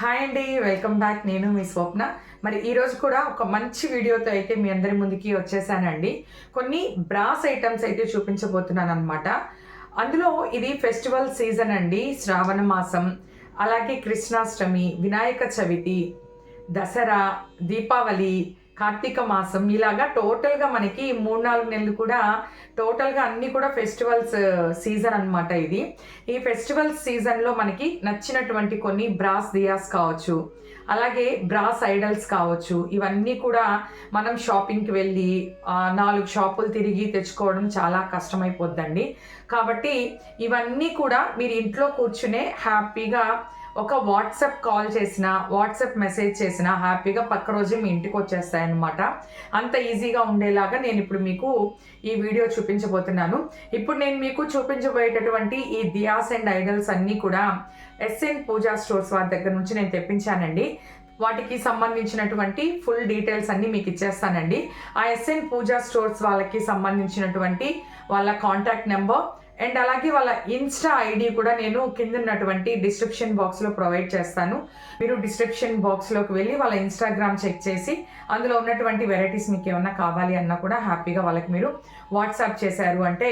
Hi అండి welcome back నేను మీ స్వప్న. మరి ఈరోజు కూడా ఒక మంచి వీడియోతో అయితే మీ అందరి ముందుకి వచ్చేసానండి. కొన్ని బ్రాస్ ఐటమ్స్ అయితే చూపించబోతున్నాను అనమాట అందులో ఇది ఫెస్టివల్ సీజన్ అండి శ్రావణ మాసం. అలాగే కృష్ణాష్టమి వినాయక చవితి దసరా దీపావళి కార్తీక మాసం ఇలాగా టోటల్గా మనకి మూడు నాలుగు నెలలు కూడా టోటల్గా అన్నీ కూడా ఫెస్టివల్స్ సీజన్ అన్నమాట ఇది. ఈ ఫెస్టివల్స్ సీజన్లో మనకి నచ్చినటువంటి కొన్ని బ్రాస్ దియాస్ కావచ్చు అలాగే బ్రాస్ ఐడల్స్ కావచ్చు ఇవన్నీ కూడా మనం షాపింగ్కి వెళ్ళి నాలుగు షాపులు తిరిగి తెచ్చుకోవడం చాలా కష్టమైపోద్దండి. కాబట్టి ఇవన్నీ కూడా మీరు ఇంట్లో కూర్చునే హ్యాపీగా ఒక వాట్సాప్ కాల్ చేసిన వాట్సాప్ మెసేజ్ చేసిన హ్యాపీగా పక్క రోజు మీ ఇంటికి వచ్చేస్తాయి అనమాట అంత ఈజీగా ఉండేలాగా నేను ఇప్పుడు మీకు ఈ వీడియో చూపించబోతున్నాను. ఇప్పుడు నేను మీకు చూపించబోయేటటువంటి ఈ దియాస్ అండ్ ఐడల్స్ అన్నీ కూడా ఎస్ఎన్ పూజా స్టోర్స్ వారి దగ్గర నుంచి నేను తెప్పించానండి. వాటికి సంబంధించినటువంటి ఫుల్ డీటెయిల్స్ అన్ని మీకు ఇచ్చేస్తానండి. ఆ ఎస్ఎన్ పూజా స్టోర్స్ వాళ్ళకి సంబంధించినటువంటి వాళ్ళ కాంటాక్ట్ నెంబర్ అండ్ అలాగే వాళ్ళ ఇన్స్టా ఐడి కూడా నేను కింద ఉన్నటువంటి డిస్క్రిప్షన్ బాక్స్లో ప్రొవైడ్ చేస్తాను. మీరు డిస్క్రిప్షన్ బాక్స్లోకి వెళ్ళి వాళ్ళ ఇన్స్టాగ్రామ్ చెక్ చేసి అందులో ఉన్నటువంటి వెరైటీస్ మీకు ఏమన్నా కావాలి అన్నా కూడా హ్యాపీగా వాళ్ళకి మీరు వాట్సాప్ చేశారు అంటే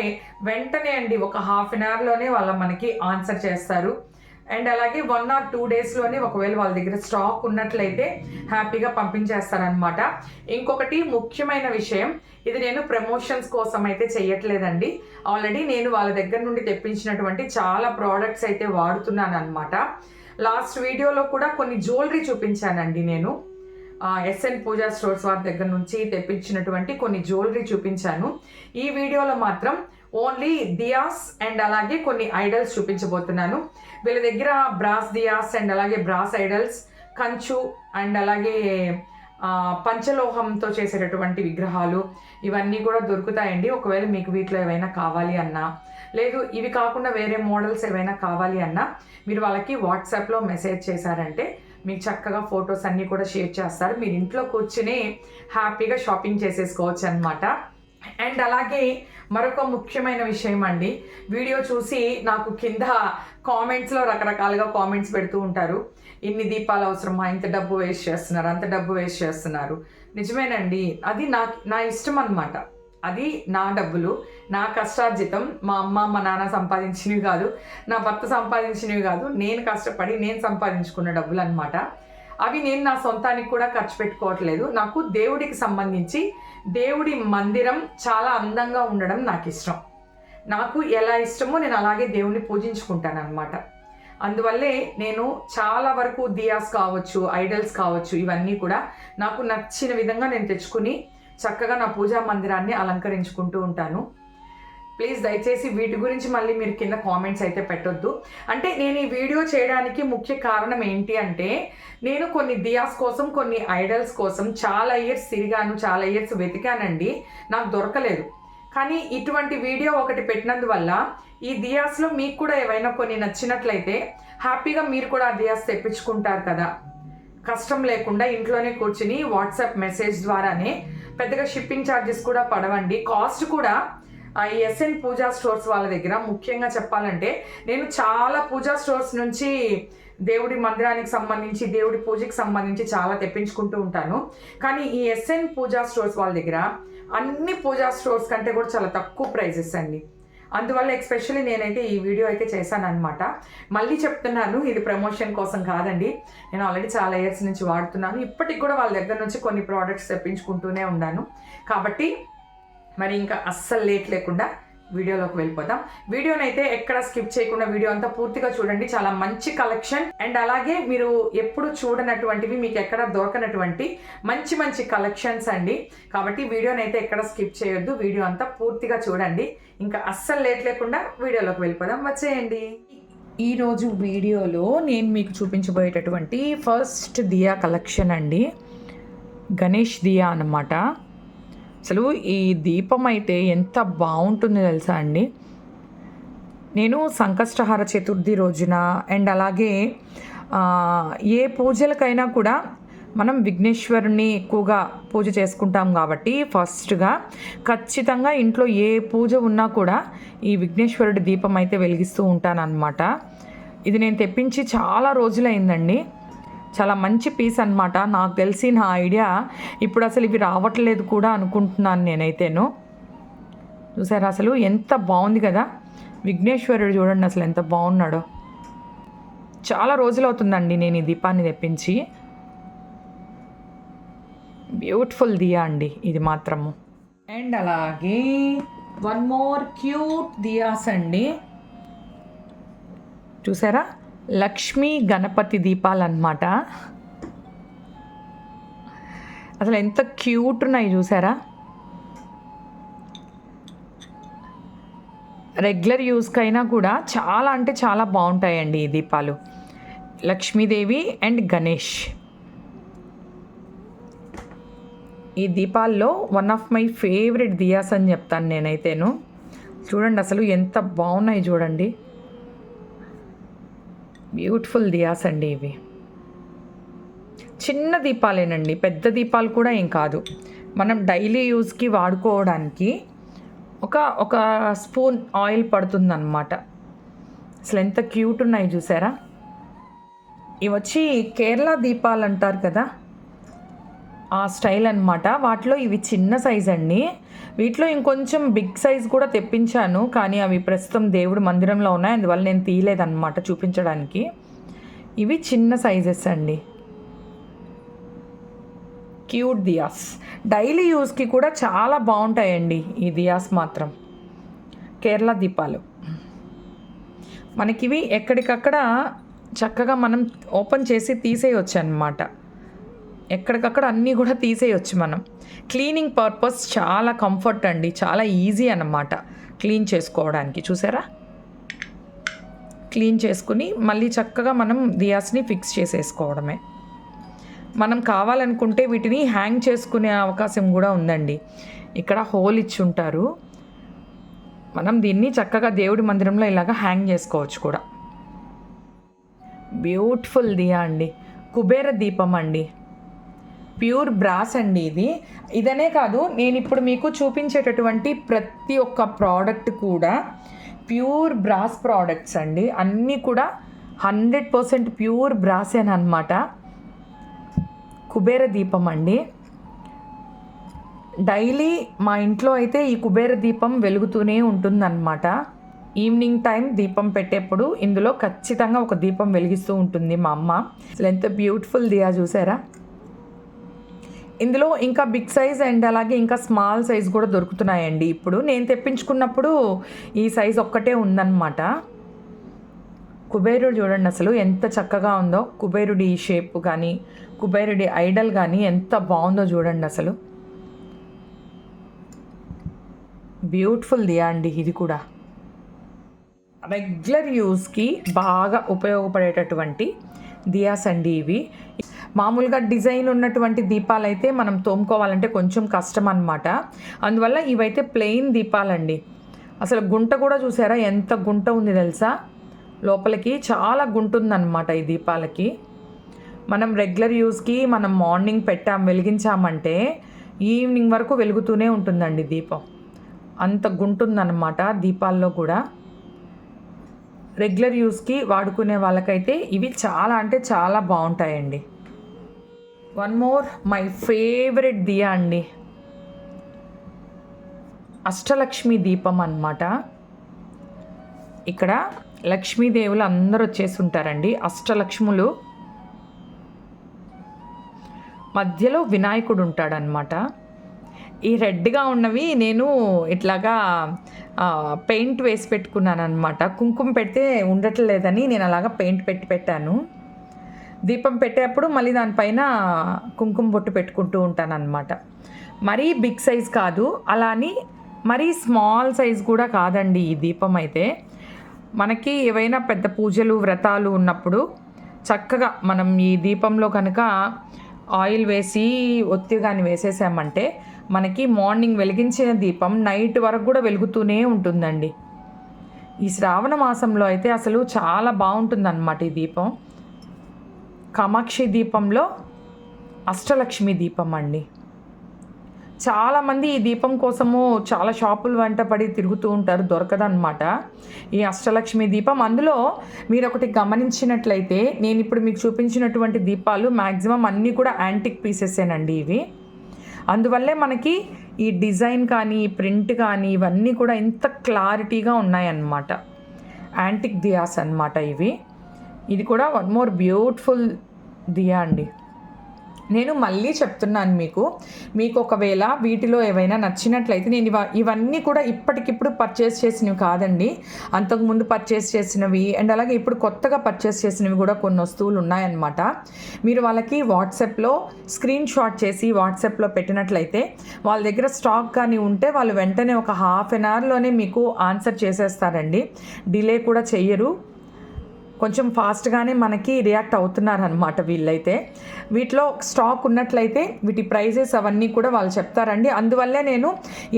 వెంటనే అండి ఒక హాఫ్ అన్ అవర్లోనే వాళ్ళ మనకి ఆన్సర్ చేస్తారు. అండ్ అలాగే వన్ ఆర్ టూ డేస్లోనే ఒకవేళ వాళ్ళ దగ్గర స్టాక్ ఉన్నట్లయితే హ్యాపీగా పంపించేస్తారనమాట ఇంకొకటి ముఖ్యమైన విషయం ఇది నేను ప్రమోషన్స్ కోసం అయితే చెయ్యట్లేదండి. ఆల్రెడీ నేను వాళ్ళ దగ్గర నుండి తెప్పించినటువంటి చాలా ప్రోడక్ట్స్ అయితే వాడుతున్నాను అనమాట లాస్ట్ వీడియోలో కూడా కొన్ని జ్యువెలరీ చూపించానండి నేను. ఎస్ఎన్ పూజా స్టోర్స్ వారి దగ్గర నుంచి తెప్పించినటువంటి కొన్ని జ్యువెలరీ చూపించాను. ఈ వీడియోలో మాత్రం ఓన్లీ దియాస్ అండ్ అలాగే కొన్ని ఐడల్స్ చూపించబోతున్నాను. వీళ్ళ దగ్గర బ్రాస్ దియాస్ అండ్ అలాగే బ్రాస్ ఐడల్స్ కంచు అండ్ అలాగే పంచలోహంతో చేసేటటువంటి విగ్రహాలు ఇవన్నీ కూడా దొరుకుతాయండి. ఒకవేళ మీకు వీటిలో ఏవైనా కావాలి అన్నా లేదు ఇవి కాకుండా వేరే మోడల్స్ ఏవైనా కావాలి అన్నా మీరు వాళ్ళకి వాట్సాప్లో మెసేజ్ చేశారంటే మీకు చక్కగా ఫొటోస్ అన్నీ కూడా షేర్ చేస్తారు. మీరు ఇంట్లో కూర్చుని హ్యాపీగా షాపింగ్ చేసేసుకోవచ్చు అనమాట అండ్ అలాగే మరొక ముఖ్యమైన విషయం అండి. వీడియో చూసి నాకు కింద కామెంట్స్లో రకరకాలుగా కామెంట్స్ పెడుతూ ఉంటారు. ఇన్ని దీపాలు అవసరమా? ఇంత డబ్బు వేస్ట్ చేస్తున్నారు. అంత డబ్బు వేస్ట్ చేస్తున్నారు. నిజమేనండి. అది నా నా ఇష్టం అనమాట అది నా డబ్బులు. నా కష్టార్జితం మా అమ్మ మా నాన్న సంపాదించినవి కాదు. నా భర్త సంపాదించినవి కాదు. నేను కష్టపడి నేను సంపాదించుకున్న డబ్బులు అనమాట అవి నేను నా సొంతానికి కూడా ఖర్చు పెట్టుకోవట్లేదు. నాకు దేవుడికి సంబంధించి దేవుడి మందిరం చాలా అందంగా ఉండడం నాకు ఇష్టం. నాకు ఎలా ఇష్టమో నేను అలాగే దేవుణ్ణి పూజించుకుంటాను అనమాట అందువల్లే నేను చాలా వరకు దియాస్ కావచ్చు ఐడల్స్ కావచ్చు ఇవన్నీ కూడా నాకు నచ్చిన విధంగా నేను తెచ్చుకుని చక్కగా నా పూజా మందిరాన్ని అలంకరించుకుంటూ ఉంటాను. ప్లీజ్ దయచేసి వీటి గురించి మళ్ళీ మీరు కింద కామెంట్స్ అయితే పెట్టొద్దు. అంటే నేను ఈ వీడియో చేయడానికి ముఖ్య కారణం ఏంటి అంటే నేను కొన్ని దియాస్ కోసం కొన్ని ఐడల్స్ కోసం చాలా ఇయర్స్ తిరిగాను చాలా ఇయర్స్ వెతికానండి. నాకు దొరకలేదు. కానీ ఇటువంటి వీడియో ఒకటి పెట్టినందువల్ల ఈ దియాస్లో మీకు కూడా ఏవైనా కొన్ని నచ్చినట్లయితే హ్యాపీగా మీరు కూడా ఆ దియాస్ తెప్పించుకుంటారు కదా. కష్టం లేకుండా ఇంట్లోనే కూర్చుని వాట్సాప్ మెసేజ్ ద్వారానే పెద్దగా షిప్పింగ్ ఛార్జెస్ కూడా పడవండి. కాస్ట్ కూడా ఈ ఎస్ఎన్ పూజా స్టోర్స్ వాళ్ళ దగ్గర. ముఖ్యంగా చెప్పాలంటే నేను చాలా పూజా స్టోర్స్ నుంచి దేవుడి మందిరానికి సంబంధించి దేవుడి పూజకి సంబంధించి చాలా తెప్పించుకుంటూ ఉంటాను. కానీ ఈ ఎస్ఎన్ పూజా స్టోర్స్ వాళ్ళ దగ్గర అన్ని పూజా స్టోర్స్ కంటే కూడా చాలా తక్కువ ప్రైజెస్ అండి. అందువల్ల ఎక్స్పెషల్లీ నేనైతే ఈ వీడియో అయితే చేశాననమాట మళ్ళీ చెప్తున్నాను ఇది ప్రమోషన్ కోసం కాదండి. నేను ఆల్రెడీ చాలా ఇయర్స్ నుంచి వాడుతున్నాను. ఇప్పటికి కూడా వాళ్ళ దగ్గర నుంచి కొన్ని ప్రోడక్ట్స్ తెప్పించుకుంటూనే ఉన్నాను. కాబట్టి మరి ఇంకా అస్సలు లేట్ లేకుండా వీడియోలోకి వెళ్ళిపోదాం. వీడియోని అయితే ఎక్కడ స్కిప్ చేయకుండా వీడియో అంతా పూర్తిగా చూడండి. చాలా మంచి కలెక్షన్ అండ్ అలాగే మీరు ఎప్పుడు చూడనటువంటివి మీకు ఎక్కడ దొరకనటువంటి మంచి మంచి కలెక్షన్స్ అండి. కాబట్టి వీడియోని అయితే ఎక్కడ స్కిప్ చేయొద్దు. వీడియో అంతా పూర్తిగా చూడండి. ఇంకా అస్సలు లేట్ లేకుండా వీడియోలోకి వెళ్ళిపోదాం. వచ్చేయండి. ఈరోజు వీడియోలో నేను మీకు చూపించబోయేటటువంటి ఫస్ట్ దియా కలెక్షన్ అండి. గణేష్ దియా అన్నమాట. అసలు ఈ దీపం అయితే ఎంత బాగుంటుందో తెలుసా అండి? నేను సంకష్టహార చతుర్థి రోజున అండ్ అలాగే ఏ పూజలకైనా కూడా మనం విఘ్నేశ్వరుని ఎక్కువగా పూజ చేసుకుంటాం కాబట్టి ఫస్ట్గా ఖచ్చితంగా ఇంట్లో ఏ పూజ ఉన్నా కూడా ఈ విఘ్నేశ్వరుడి దీపం అయితే వెలిగిస్తూ ఉంటానన్నమాట. ఇది నేను తెప్పించి చాలా రోజులైందండి. చాలా మంచి పీస్ అనమాట నాకు తెలిసి నా ఐడియా ఇప్పుడు అసలు ఇవి రావట్లేదు కూడా అనుకుంటున్నాను నేనైతేను. చూసారా అసలు ఎంత బాగుంది కదా? విఘ్నేశ్వరుడు చూడండి అసలు ఎంత బాగున్నాడో. చాలా రోజులు అవుతుందండి నేను ఈ దీపాన్ని తెప్పించి. బ్యూటిఫుల్ దియా అండి ఇది మాత్రము. అండ్ అలాగే వన్ మోర్ క్యూట్ దియాస్ అండి. చూసారా? లక్ష్మీ గణపతి దీపాలు అన్నమాట అసలు ఎంత క్యూట్ ఉన్నాయి చూసారా? రెగ్యులర్ యూస్కైనా కూడా చాలా అంటే చాలా బాగుంటాయండి ఈ దీపాలు. లక్ష్మీదేవి అండ్ గణేష్. ఈ దీపాల్లో one of my favourite diyas అని చెప్తాను నేనైతేను. చూడండి అసలు ఎంత బాగున్నాయి చూడండి. బ్యూటిఫుల్ దియాస్ అండి ఇవి. చిన్న దీపాలేనండి పెద్ద దీపాలు కూడా ఏం కాదు. మనం డైలీ యూజ్కి వాడుకోవడానికి ఒక ఒక స్పూన్ ఆయిల్ పడుతుందన్నమాట. అసలు ఎంత క్యూట్ ఉన్నాయి చూసారా? ఇవి వచ్చి కేరళ దీపాలు అంటారు కదా? ఆ స్టైల్ అనమాట వాటిలో ఇవి చిన్న సైజ్ అండి. వీటిలో ఇంకొంచెం బిగ్ సైజ్ కూడా తెప్పించాను కానీ అవి ప్రస్తుతం దేవుడు మందిరంలో ఉన్నాయి. అందువల్ల నేను తీయలేదన్నమాట చూపించడానికి. ఇవి చిన్న సైజెస్ అండి. క్యూట్ దియాస్. డైలీ యూస్కి కూడా చాలా బాగుంటాయండి ఈ దియాస్ మాత్రం. కేరళ దీపాలు. మనకివి ఎక్కడికక్కడ చక్కగా మనం ఓపెన్ చేసి తీసేయచ్చు అన్నమాట ఎక్కడికక్కడ అన్నీ కూడా తీసేయొచ్చు మనం. క్లీనింగ్ పర్పస్ చాలా కంఫర్ట్ అండి. చాలా ఈజీ అన్నమాట. క్లీన్ చేసుకోవడానికి. చూసారా? క్లీన్ చేసుకుని మళ్ళీ చక్కగా మనం దియాస్ని ఫిక్స్ చేసేసుకోవడమే. మనం కావాలనుకుంటే వీటిని హ్యాంగ్ చేసుకునే అవకాశం కూడా ఉందండి. ఇక్కడ హోల్ ఇచ్చి ఉంటారు. మనం దీన్ని చక్కగా దేవుడి మందిరంలో ఇలాగ హ్యాంగ్ చేసుకోవచ్చు కూడా. బ్యూటిఫుల్ దియా అండి. కుబేర దీపం అండి. ప్యూర్ బ్రాస్ అండి ఇది. ఇదనే కాదు నేను ఇప్పుడు మీకు చూపించేటటువంటి ప్రతి ఒక్క ప్రోడక్ట్ కూడా ప్యూర్ బ్రాస్ ప్రోడక్ట్స్ అండి. అన్నీ కూడా హండ్రెడ్ పర్సెంట్ ప్యూర్ బ్రాసేనమాట కుబేర దీపం అండి. డైలీ మా ఇంట్లో అయితే ఈ కుబేర దీపం వెలుగుతూనే ఉంటుందన్నమాట. ఈవినింగ్ టైం దీపం పెట్టేప్పుడు ఇందులో ఖచ్చితంగా ఒక దీపం వెలిగిస్తూ ఉంటుంది మా అమ్మ. అసలు ఎంత బ్యూటిఫుల్ దియా చూసారా? ఇందులో ఇంకా బిగ్ సైజ్ అండ్ అలాగే ఇంకా స్మాల్ సైజ్ కూడా దొరుకుతున్నాయండి. ఇప్పుడు నేను తెప్పించుకున్నప్పుడు ఈ సైజ్ ఒక్కటే ఉందన్నమాట. కుబేరుడు చూడండి అసలు ఎంత చక్కగా ఉందో. కుబేరుడి షేప్ కానీ కుబేరుడి ఐడల్ కానీ ఎంత బాగుందో చూడండి అసలు. బ్యూటిఫుల్ దియా అండి ఇది కూడా. రెగ్యులర్ యూస్కి బాగా ఉపయోగపడేటటువంటి దియాస్ అండి ఇవి. మామూలుగా డిజైన్ ఉన్నటువంటి దీపాలు అయితే మనం తోముకోవాలంటే కొంచెం కష్టం అనమాట అందువల్ల ఇవైతే ప్లెయిన్ దీపాలండి. అసలు గుంట కూడా చూసారా? ఎంత గుంట ఉంది తెలుసా? లోపలికి చాలా గుంట ఉందన్నమాట ఈ దీపాలకి. మనం రెగ్యులర్ యూస్కి మనం మార్నింగ్ పెట్టాం వెలిగించామంటే ఈవినింగ్ వరకు వెలుగుతూనే ఉంటుందండి దీపం. అంత గుంటుందన్నమాట దీపాల్లో కూడా. రెగ్యులర్ యూస్కి వాడుకునే వాళ్ళకైతే ఇవి చాలా అంటే చాలా బాగుంటాయండి. One more my favourite diya అండి. అష్టలక్ష్మి దీపం అన్నమాట. ఇక్కడ లక్ష్మీదేవులు అందరూ వచ్చేసి ఉంటారండి అష్టలక్ష్ములు. మధ్యలో వినాయకుడు ఉంటాడనమాట ఈ రెడ్గా ఉన్నవి నేను ఇట్లాగా పెయింట్ వేసి పెట్టుకున్నాను అనమాట కుంకుమ పెడితే ఉండట్లేదని నేను అలాగా పెయింట్ పెట్టి పెట్టాను. దీపం పెట్టేప్పుడు మళ్ళీ దానిపైన కుంకుమ బొట్టు పెట్టుకుంటూ ఉంటాను అనమాట మరీ బిగ్ సైజ్ కాదు అలా అని మరీ స్మాల్ సైజ్ కూడా కాదండి ఈ దీపం అయితే. మనకి ఏవైనా పెద్ద పూజలు వ్రతాలు ఉన్నప్పుడు చక్కగా మనం ఈ దీపంలో కనుక ఆయిల్ వేసి ఒత్తి కానీ వేసేసామంటే మనకి మార్నింగ్ వెలిగించిన దీపం నైట్ వరకు కూడా వెలుగుతూనే ఉంటుందండి. ఈ శ్రావణ మాసంలో అయితే అసలు చాలా బాగుంటుందన్నమాట ఈ దీపం. కామాక్షి దీపంలో అష్టలక్ష్మి దీపం అండి. చాలామంది ఈ దీపం కోసము చాలా షాపులు వెంట పడి తిరుగుతూ ఉంటారు దొరకదన్నమాట. ఈ అష్టలక్ష్మి దీపం అందులో మీరు ఒకటి గమనించినట్లయితే నేను ఇప్పుడు మీకు చూపించినటువంటి దీపాలు మ్యాక్సిమం అన్నీ కూడా యాంటిక్ పీసెసేనండి ఇవి. అందువల్లే మనకి ఈ డిజైన్ కానీ ప్రింట్ కానీ ఇవన్నీ కూడా ఇంత క్లారిటీగా ఉన్నాయన్నమాట. యాంటిక్ దియాస్ అన్నమాట ఇవి. ఇది కూడా వన్ మోర్ బ్యూటిఫుల్ దియా అండి. నేను మళ్ళీ చెప్తున్నాను మీకు మీకు ఒకవేళ వీటిలో ఏవైనా నచ్చినట్లయితే నేను ఇవన్నీ కూడా ఇప్పటికిప్పుడు పర్చేస్ చేసినవి కాదండి. అంతకుముందు పర్చేస్ చేసినవి అండ్ అలాగే ఇప్పుడు కొత్తగా పర్చేస్ చేసినవి కూడా కొన్ని వస్తువులు ఉన్నాయన్నమాట. మీరు వాళ్ళకి వాట్సాప్లో స్క్రీన్ షాట్ చేసి వాట్సాప్లో పెట్టినట్లయితే వాళ్ళ దగ్గర స్టాక్ కానీ ఉంటే వాళ్ళు వెంటనే ఒక హాఫ్ అన్ అవర్లోనే మీకు ఆన్సర్ చేసేస్తారండి. డిలే కూడా చెయ్యరు. కొంచెం ఫాస్ట్గానే మనకి రియాక్ట్ అవుతున్నారనమాట వీళ్ళైతే. వీటిలో స్టాక్ ఉన్నట్లయితే వీటి ప్రైజెస్ అవన్నీ కూడా వాళ్ళు చెప్తారండి. అందువల్లే నేను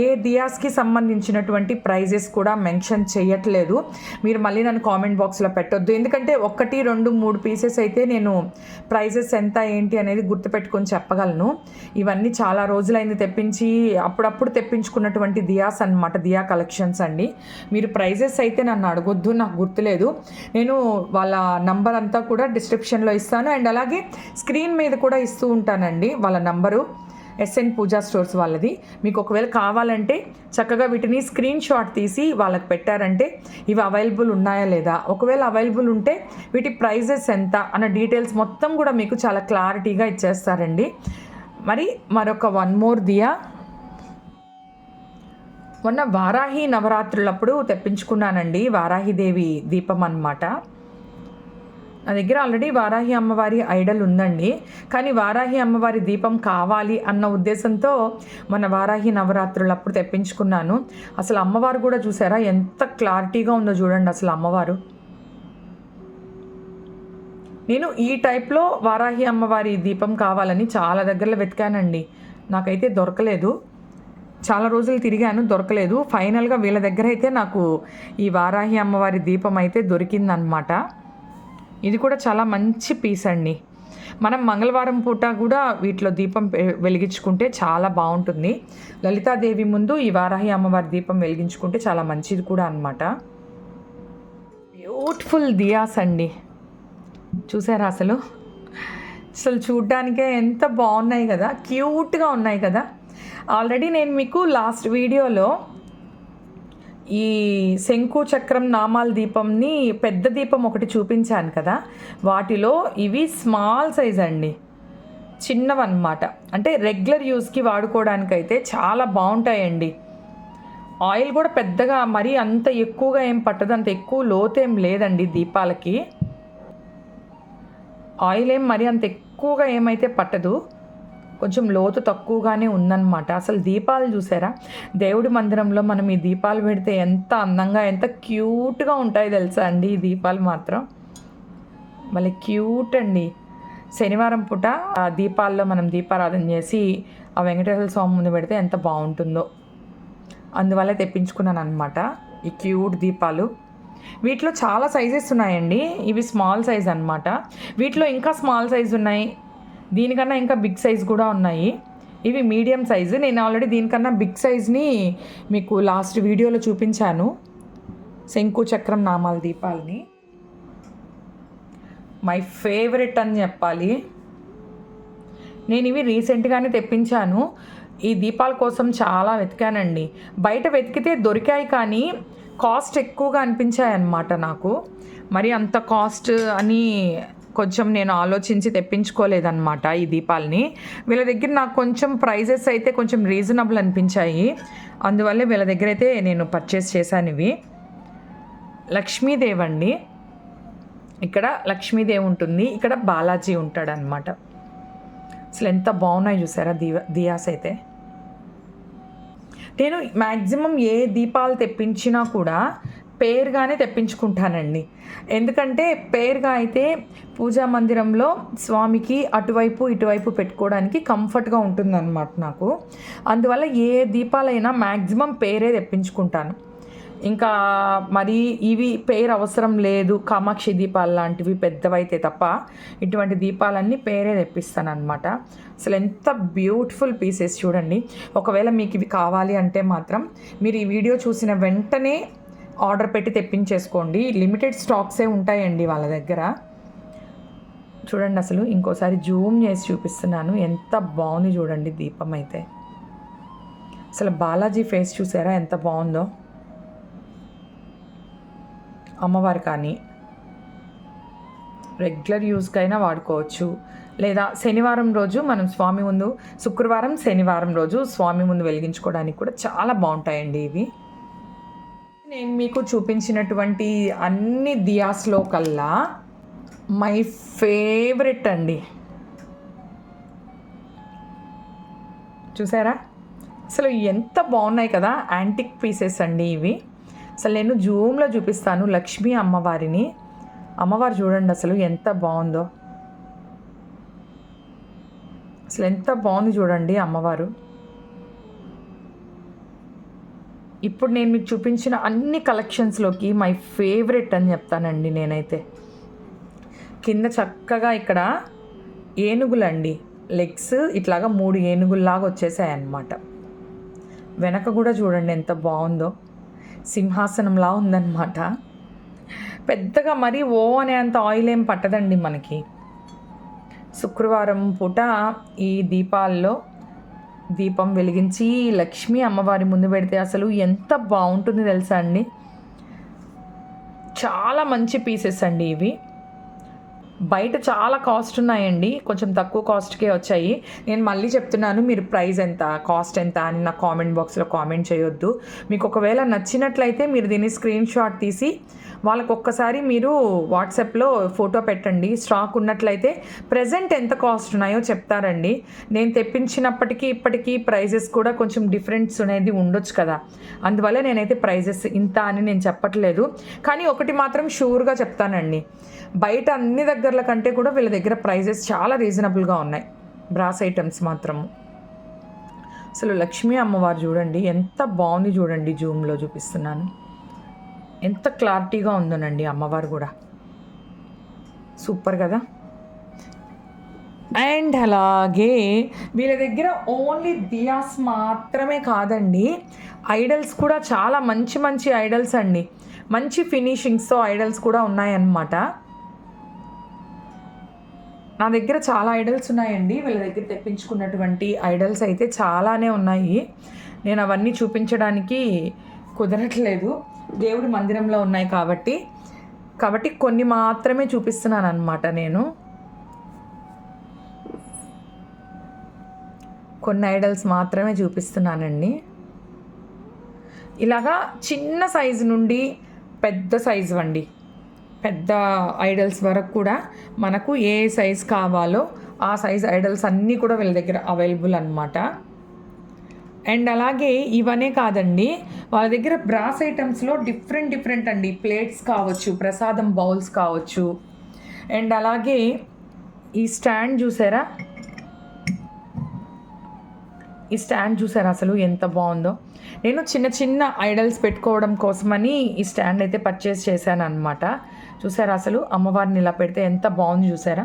ఏ దియాస్కి సంబంధించినటువంటి ప్రైజెస్ కూడా మెన్షన్ చేయట్లేదు మీరు మళ్ళీ నన్ను కామెంట్ బాక్స్లో పెట్టొద్దు. ఎందుకంటే ఒకటి రెండు మూడు పీసెస్ అయితే నేను ప్రైజెస్ ఎంత ఏంటి అనేది గుర్తుపెట్టుకొని చెప్పగలను. ఇవన్నీ చాలా రోజులైంది తెప్పించి అప్పుడప్పుడు తెప్పించుకున్నటువంటి దియాస్ అనమాట దియా కలెక్షన్స్ అండి. మీరు ప్రైజెస్ అయితే నన్ను అడగొద్దు నాకు గుర్తులేదు. నేను వాళ్ళ నంబర్ అంతా కూడా డిస్క్రిప్షన్లో ఇస్తాను. అండ్ అలాగే స్క్రీన్ మీద కూడా ఇస్తూ ఉంటానండి వాళ్ళ నంబరు ఎస్ఎన్ పూజా స్టోర్స్ వాళ్ళది. మీకు ఒకవేళ కావాలంటే చక్కగా వీటిని స్క్రీన్ షాట్ తీసి వాళ్ళకి పెట్టారంటే ఇవి అవైలబుల్ ఉన్నాయా లేదా? ఒకవేళ అవైలబుల్ ఉంటే వీటి ప్రైజెస్ ఎంత అన్న డీటెయిల్స్ మొత్తం కూడా మీకు చాలా క్లారిటీగా ఇచ్చేస్తారండి. మరి మరొక వన్ మోర్ దియా. మొన్న వారాహి నవరాత్రులప్పుడు తెప్పించుకున్నానండి వారాహిదేవి దీపం అన్నమాట. నా దగ్గర ఆల్రెడీ వారాహి అమ్మవారి ఐడల్ ఉందండి. కానీ వారాహి అమ్మవారి దీపం కావాలి అన్న ఉద్దేశంతో మన వారాహి నవరాత్రులు అప్పుడు తెప్పించుకున్నాను. అసలు అమ్మవారు కూడా చూసారా? ఎంత క్లారిటీగా ఉందో చూడండి అసలు అమ్మవారు. నేను ఈ టైప్లో వారాహి అమ్మవారి దీపం కావాలని చాలా దగ్గరలో వెతికానండి. నాకైతే దొరకలేదు. చాలా రోజులు తిరిగాను దొరకలేదు. ఫైనల్గా వీళ్ళ దగ్గర అయితే నాకు ఈ వారాహి అమ్మవారి దీపం అయితే దొరికిందనమాట ఇది కూడా చాలా మంచి పీస్ అండి. మనం మంగళవారం పూట కూడా వీటిలో దీపం పె- వెలిగించుకుంటే చాలా బాగుంటుంది. లలితాదేవి ముందు ఈ వారాహి అమ్మవారి దీపం వెలిగించుకుంటే చాలా మంచిది కూడా అనమాట బ్యూటిఫుల్ దియాస్ అండి. చూసారా అసలు? అసలు చూడ్డానికే ఎంత బాగున్నాయి కదా. క్యూట్గా ఉన్నాయి కదా. ఆల్రెడీ నేను మీకు లాస్ట్ వీడియోలో ఈ శంకు చక్రం నామాల దీపంని పెద్ద దీపం ఒకటి చూపించాను కదా. వాటిలో ఇవి స్మాల్ సైజ్ అండి. చిన్నవన్నమాట. అంటే రెగ్యులర్ యూస్కి వాడుకోవడానికైతే చాలా బాగుంటాయండి. ఆయిల్ కూడా పెద్దగా మరీ అంత ఎక్కువగా ఏం పట్టదు. అంత ఎక్కువ లోతేం లేదండి దీపాలకి. ఆయిల్ ఏం మరి అంత ఎక్కువగా ఏమైతే పట్టదు. కొంచెం లోతు తక్కువగానే ఉందన్నమాట. అసలు దీపాలు చూసారా? దేవుడి మందిరంలో మనం ఈ దీపాలు పెడితే ఎంత అందంగా ఎంత క్యూట్గా ఉంటాయి తెలుసా అండి ఈ దీపాలు మాత్రం? మళ్ళీ క్యూట్ అండి. శనివారం పూట ఆ దీపాల్లో మనం దీపారాధన చేసి ఆ వెంకటేశ్వర స్వామి ముందు పెడితే ఎంత బాగుంటుందో. అందువల్ల తెప్పించుకున్నాను అనమాట ఈ క్యూట్ దీపాలు. వీటిలో చాలా సైజెస్ ఉన్నాయండి. ఇవి స్మాల్ సైజ్ అనమాట వీటిలో ఇంకా స్మాల్ సైజ్ ఉన్నాయి. దీనికన్నా ఇంకా బిగ్ సైజ్ కూడా ఉన్నాయి. ఇవి మీడియం సైజు. నేను ఆల్రెడీ దీనికన్నా బిగ్ సైజ్ని మీకు లాస్ట్ వీడియోలో చూపించాను. శంకు చక్రం నామాల దీపాలని. మై ఫేవరెట్ అని చెప్పాలి. నేను ఇవి రీసెంట్గానే తెప్పించాను. ఈ దీపాల కోసం చాలా వెతికానండి. బయట వెతికితే దొరికాయి కానీ కాస్ట్ ఎక్కువగా అనిపించాయి అన్నమాట నాకు. మరి అంత కాస్ట్ అని కొంచెం నేను ఆలోచించి తెప్పించుకోలేదన్నమాట ఈ దీపాలని. వీళ్ళ దగ్గర నాకు కొంచెం ప్రైజెస్ అయితే కొంచెం రీజనబుల్ అనిపించాయి. అందువల్ల వీళ్ళ దగ్గర అయితే నేను పర్చేస్ చేశాను ఇవి లక్ష్మీదేవి అండి. ఇక్కడ లక్ష్మీదేవి ఉంటుంది. ఇక్కడ బాలాజీ ఉంటాడనమాట అసలు ఎంత బాగున్నాయి చూసారా దీవ దియాస్ అయితే. నేను మ్యాక్సిమం ఏ దీపాలు తెప్పించినా కూడా పేరుగానే తెప్పించుకుంటానండి. ఎందుకంటే పేరుగా అయితే పూజా మందిరంలో స్వామికి అటువైపు ఇటువైపు పెట్టుకోవడానికి కంఫర్ట్గా ఉంటుందన్నమాట నాకు. అందువల్ల ఏ దీపాలైనా మ్యాక్సిమం పేరే తెప్పించుకుంటాను. ఇంకా మరి ఇవి పేరు అవసరం లేదు కామాక్షి దీపాలు లాంటివి పెద్దవైతే తప్ప ఇటువంటి దీపాలన్నీ పేరే తెప్పిస్తాను అనమాట అసలు ఎంత బ్యూటిఫుల్ పీసెస్ చూడండి. ఒకవేళ మీకు ఇవి కావాలి అంటే మాత్రం మీరు ఈ వీడియో చూసిన వెంటనే ఆర్డర్ పెట్టి తెప్పించేసుకోండి. లిమిటెడ్ స్టాక్సే ఉంటాయండి వాళ్ళ దగ్గర. చూడండి అసలు ఇంకోసారి జూమ్ చేసి చూపిస్తున్నాను. ఎంత బాగుంది చూడండి దీపం అయితే. అసలు బాలాజీ ఫేస్ చూసారా? ఎంత బాగుందో. అమ్మవారు కానీ రెగ్యులర్ యూజ్కైనా వాడుకోవచ్చు. లేదా శనివారం రోజు మనం స్వామి ముందు శుక్రవారం శనివారం రోజు స్వామి ముందు వెలిగించుకోవడానికి కూడా చాలా బాగుంటాయండి ఇవి. నేను మీకు చూపించినటువంటి అన్ని దియాస్లో కల్లా మై ఫేవరెట్ అండి. చూసారా? అసలు ఎంత బాగున్నాయి కదా యాంటిక్ పీసెస్ అండి ఇవి. అసలు నేను జూమ్లో చూపిస్తాను లక్ష్మీ అమ్మవారిని. అమ్మవారు చూడండి అసలు ఎంత బాగుందో. అసలు ఎంత బాగుంది చూడండి అమ్మవారు. ఇప్పుడు నేను మీకు చూపించిన అన్ని కలెక్షన్స్లోకి మై ఫేవరెట్ అని చెప్తానండి నేనైతే. కింద చక్కగా ఇక్కడ ఏనుగులండి. లెగ్స్ ఇట్లాగా మూడు ఏనుగుల్లాగా వచ్చేసాయి అన్నమాట వెనక కూడా చూడండి ఎంత బాగుందో. సింహాసనంలా ఉందన్నమాట. పెద్దగా మరీ ఓ అనే అంత ఆయిల్ ఏం పట్టదండి మనకి. శుక్రవారం పూట ఈ దీపాల్లో దీపం వెలిగించి లక్ష్మి అమ్మవారి ముందు పెడితే అసలు ఎంత బాగుంటుంది తెలుసా అండి? చాలా మంచి పీసెస్ అండి ఇవి. బయట చాలా కాస్ట్ ఉన్నాయండి. కొంచెం తక్కువ కాస్ట్కే వచ్చాయి. నేను మళ్ళీ చెప్తున్నాను మీరు ప్రైస్ ఎంత కాస్ట్ ఎంత అని నా కామెంట్ బాక్స్లో కామెంట్ చేయొద్దు. మీకు ఒకవేళ నచ్చినట్లయితే మీరు దీన్ని స్క్రీన్ షాట్ తీసి వాళ్ళకు ఒక్కసారి మీరు వాట్సాప్లో ఫోటో పెట్టండి. స్టాక్ ఉన్నట్లయితే ప్రజెంట్ ఎంత కాస్ట్ ఉన్నాయో చెప్తారండి. నేను తెప్పించినప్పటికీ ఇప్పటికీ ప్రైజెస్ కూడా కొంచెం డిఫరెన్స్ అనేది ఉండొచ్చు కదా. అందువల్ల నేనైతే ప్రైజెస్ ఇంత అని నేను చెప్పట్లేదు. కానీ ఒకటి మాత్రం షూర్గా చెప్తానండి. బయట అన్ని దగ్గరల కంటే కూడా వీళ్ళ దగ్గర ప్రైజెస్ చాలా రీజనబుల్గా ఉన్నాయి. బ్రాస్ ఐటమ్స్ మాత్రము. అసలు లక్ష్మీ అమ్మవారు చూడండి ఎంత బాగుంది చూడండి జూమ్లో చూపిస్తున్నాను. ఎంత క్లారిటీగా ఉందోనండి అమ్మవారు కూడా. సూపర్ కదా? అండ్ అలాగే వీళ్ళ దగ్గర ఓన్లీ దియాస్ మాత్రమే కాదండి ఐడల్స్ కూడా చాలా మంచి మంచి ఐడల్స్ అండి. మంచి ఫినిషింగ్స్తో ఐడల్స్ కూడా ఉన్నాయన్నమాట. నా దగ్గర చాలా ఐడల్స్ ఉన్నాయండి. వీళ్ళ దగ్గర తెప్పించుకున్నటువంటి ఐడల్స్ అయితే చాలానే ఉన్నాయి. నేను అవన్నీ చూపించడానికి కుదరట్లేదు. దేవుడి మందిరంలో ఉన్నాయి కాబట్టి కాబట్టి కొన్ని మాత్రమే చూపిస్తున్నాను అనమాట నేను. కొన్ని ఐడల్స్ మాత్రమే చూపిస్తున్నానండి. ఇలాగా చిన్న సైజు నుండి పెద్ద సైజు అండి. పెద్ద ఐడల్స్ వరకు కూడా మనకు ఏ సైజ్ కావాలో ఆ సైజ్ ఐడల్స్ అన్నీ కూడా వీళ్ళ దగ్గర అవైలబుల్ అనమాట అండ్ అలాగే ఇవనే కాదండి వాళ్ళ దగ్గర బ్రాస్ ఐటమ్స్లో డిఫరెంట్ డిఫరెంట్ అండి. ప్లేట్స్ కావచ్చు ప్రసాదం బౌల్స్ కావచ్చు. అండ్ అలాగే ఈ స్టాండ్ చూసారా? ఈ స్టాండ్ చూసారా అసలు ఎంత బాగుందో? నేను చిన్న చిన్న ఐడల్స్ పెట్టుకోవడం కోసమని ఈ స్టాండ్ అయితే పర్చేస్ చేశాను అనమాట చూసారా అసలు? అమ్మవారిని ఇలా పెడితే ఎంత బాగుంది చూసారా?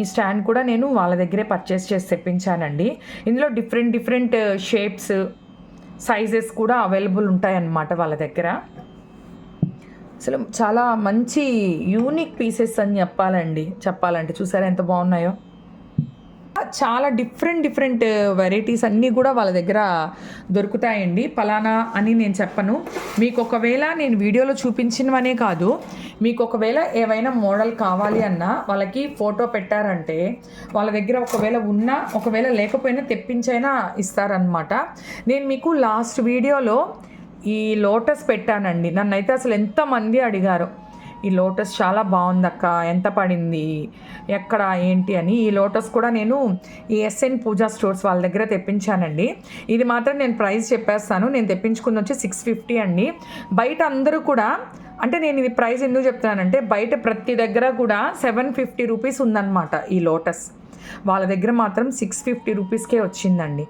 ఈ స్టాండ్ కూడా నేను వాళ్ళ దగ్గరే పర్చేస్ చేసి తెప్పించానండి. ఇందులో డిఫరెంట్ డిఫరెంట్ షేప్స్ సైజెస్ కూడా అవైలబుల్ ఉంటాయన్నమాట వాళ్ళ దగ్గర. అసలు చాలా మంచి యూనిక్ పీసెస్ అని చెప్పాలండి. చెప్పాలంటే చూసారా ఎంత బాగున్నాయో? చాలా డిఫరెంట్ డిఫరెంట్ వెరైటీస్ అన్నీ కూడా వాళ్ళ దగ్గర దొరుకుతాయండి. పలానా అని నేను చెప్పను. మీకు ఒకవేళ నేను వీడియోలో చూపించినవనే కాదు. మీకు ఒకవేళ ఏవైనా మోడల్ కావాలి అన్నా వాళ్ళకి ఫోటో పెట్టారంటే వాళ్ళ దగ్గర ఒకవేళ ఉన్నా ఒకవేళ లేకపోయినా తెప్పించైనా ఇస్తారనమాట నేను మీకు లాస్ట్ వీడియోలో ఈ లోటస్ పెట్టానండి. నన్నైతే అసలు ఎంతమంది అడిగారు. ఈ లోటస్ చాలా బాగుంది అక్క ఎంత పడింది? ఎక్కడ? ఏంటి అని. ఈ లోటస్ కూడా నేను ఈ ఎస్ఎన్ పూజా స్టోర్స్ వాళ్ళ దగ్గర తెప్పించానండి. ఇది మాత్రం నేను ప్రైస్ చెప్పేస్తాను. నేను తెప్పించుకుంది వచ్చి సిక్స్ ఫిఫ్టీ అండి. బయట అందరూ కూడా అంటే నేను ఇది ప్రైస్ ఎందుకు చెప్తున్నానంటే బయట ప్రతి దగ్గర కూడా సెవెన్ ఫిఫ్టీ రూపీస్ ఉందన్నమాట ఈ లోటస్. వాళ్ళ దగ్గర మాత్రం సిక్స్ ఫిఫ్టీ రూపీస్కే వచ్చిందండి.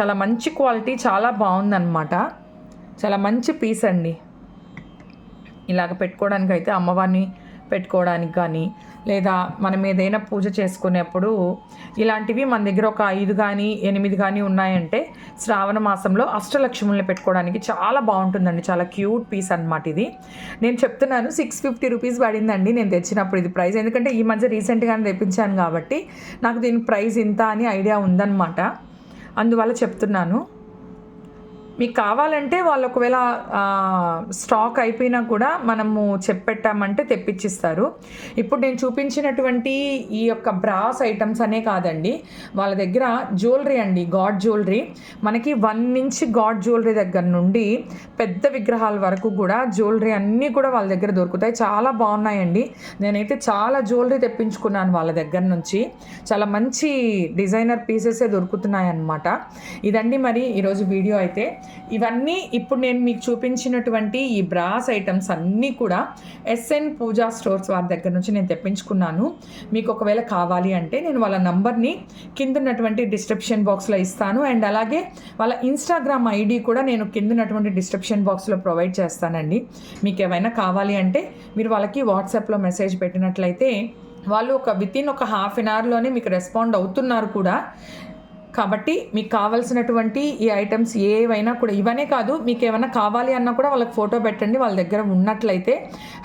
చాలా మంచి క్వాలిటీ చాలా బాగుందన్నమాట. చాలా మంచి పీస్ అండి. ఇలాగ పెట్టుకోవడానికి అయితే అమ్మవారిని పెట్టుకోవడానికి కానీ లేదా మనం ఏదైనా పూజ చేసుకునేప్పుడు ఇలాంటివి మన దగ్గర ఒక ఐదు కానీ ఎనిమిది కానీ ఉన్నాయంటే శ్రావణ మాసంలో అష్టలక్ష్ముల్ని పెట్టుకోవడానికి చాలా బాగుంటుందండి. చాలా క్యూట్ పీస్ అనమాట ఇది. నేను చెప్తున్నాను సిక్స్ ఫిఫ్టీ రూపీస్ పడిందండి నేను తెచ్చినప్పుడు ఇది ప్రైస్. ఎందుకంటే ఈ మధ్య రీసెంట్గానే తెప్పించాను కాబట్టి నాకు దీని ప్రైస్ ఇంత అని ఐడియా ఉందన్నమాట. అందువల్ల చెప్తున్నాను. మీకు కావాలంటే వాళ్ళు ఒకవేళ స్టాక్ అయిపోయినా కూడా మనము చెప్పెట్టామంటే తెప్పించిస్తారు ఇప్పుడు నేను చూపించినటువంటి ఈ యొక్క బ్రాస్ ఐటమ్స్ అనే కాదండి. వాళ్ళ దగ్గర జ్యువెలరీ అండి గాడ్ జ్యువెలరీ. మనకి వన్ ఇంచ్ గాడ్ జ్యువెలరీ దగ్గర నుండి పెద్ద విగ్రహాల వరకు కూడా జ్యువెలరీ అన్నీ కూడా వాళ్ళ దగ్గర దొరుకుతాయి. చాలా బాగున్నాయండి. నేనైతే చాలా జ్యువెలరీ తెప్పించుకున్నాను వాళ్ళ దగ్గర నుంచి. చాలా మంచి డిజైనర్ పీసెసే దొరుకుతున్నాయి అన్నమాట ఇదండి మరి ఈరోజు వీడియో అయితే. ఇవన్నీ ఇప్పుడు నేను మీకు చూపించినటువంటి ఈ బ్రాస్ ఐటమ్స్ అన్నీ కూడా ఎస్ఎన్ పూజా స్టోర్స్ వారి దగ్గర నుంచి నేను తెప్పించుకున్నాను. మీకు ఒకవేళ కావాలి అంటే నేను వాళ్ళ నంబర్ని కింద ఉన్నటువంటి డిస్క్రిప్షన్ బాక్స్లో ఇస్తాను. అండ్ అలాగే వాళ్ళ ఇన్స్టాగ్రామ్ ఐడి కూడా నేను కింద ఉన్నటువంటి డిస్క్రిప్షన్ బాక్స్లో ప్రొవైడ్ చేస్తానండి. మీకు ఏమైనా కావాలి అంటే మీరు వాళ్ళకి వాట్సాప్లో మెసేజ్ పెట్టినట్లయితే వాళ్ళు ఒక వితిన్ ఒక హాఫ్ అన్ అవర్లోనే మీకు రెస్పాండ్ అవుతున్నారు కూడా. కాబట్టి మీకు కావాల్సినటువంటి ఈ ఐటమ్స్ ఏవైనా కూడా ఇవనే కాదు మీకు ఏమైనా కావాలి అన్నా కూడా వాళ్ళకి ఫోటో పెట్టండి వాళ్ళ దగ్గర ఉన్నట్లయితే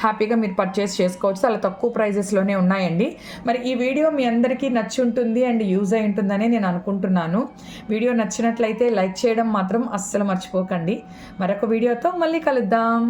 హ్యాపీగా మీరు పర్చేస్ చేసుకోవచ్చు. చాలా తక్కువ ప్రైజెస్లోనే ఉన్నాయండి. మరి ఈ వీడియో మీ అందరికీ నచ్చి ఉంటుంది అండ్ యూజ్ అయి ఉంటుందని నేను అనుకుంటున్నాను. వీడియో నచ్చినట్లయితే లైక్ చేయడం మాత్రం అస్సలు మర్చిపోకండి. మరొక వీడియోతో మళ్ళీ కలుద్దాం.